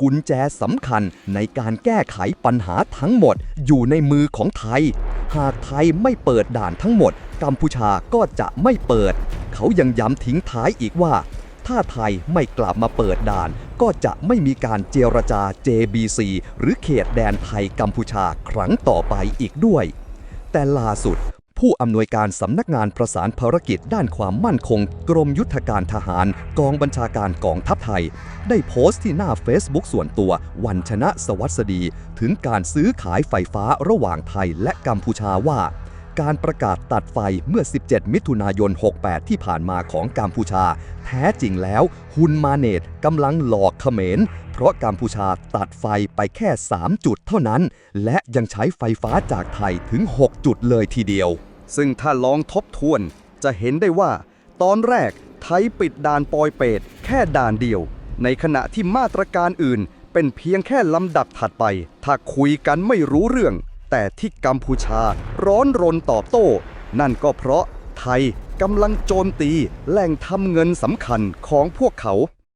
กุญแจสำคัญในการแก้ไขปัญหาทั้งหมดอยู่ในมือของไทย หากไทยไม่เปิดด่านทั้งหมด กัมพูชาก็จะไม่เปิด เขายังย้ำทิ้งท้ายอีกว่า ถ้าไทยไม่กลับมาเปิดด่าน ก็จะไม่มีการเจรจา JBC หรือเขตแดนไทยกัมพูชาครั้งต่อไปอีกด้วย แต่ล่าสุด ผู้อำนวยการสำนักงานประสานภารกิจด้านความมั่นคง กรมยุทธการทหาร กองบัญชาการกองทัพไทย ได้โพสต์ที่หน้า Facebook ส่วนตัววันชนะสวัสดี ถึงการซื้อขายไฟฟ้าระหว่างไทยและกัมพูชาว่า การประกาศตัดไฟเมื่อ 17 มิถุนายน 68 ที่ผ่านมาของกัมพูชา แท้จริงแล้วฮุนมาเนตกำลังหลอกเขมรเพราะกัมพูชาตัดไฟไปแค่ 3 จุดเท่านั้น และยังใช้ไฟฟ้าจากไทยถึง 6 จุดเลยทีเดียว ซึ่งถ้าลองทบทวนจะเห็นได้ว่า ตอนแรกไทยปิดด่านปอยเปตแค่ด่านเดียว ในขณะที่มาตรการอื่น เป็นเพียงแค่ลำดับถัดไป ถ้าคุยกันไม่รู้เรื่อง แต่ที่กัมพูชาร้อนรนตอบโต้ นั่นก็เพราะไทยกำลังโจมตีแหล่งทำเงินสำคัญของพวกเขา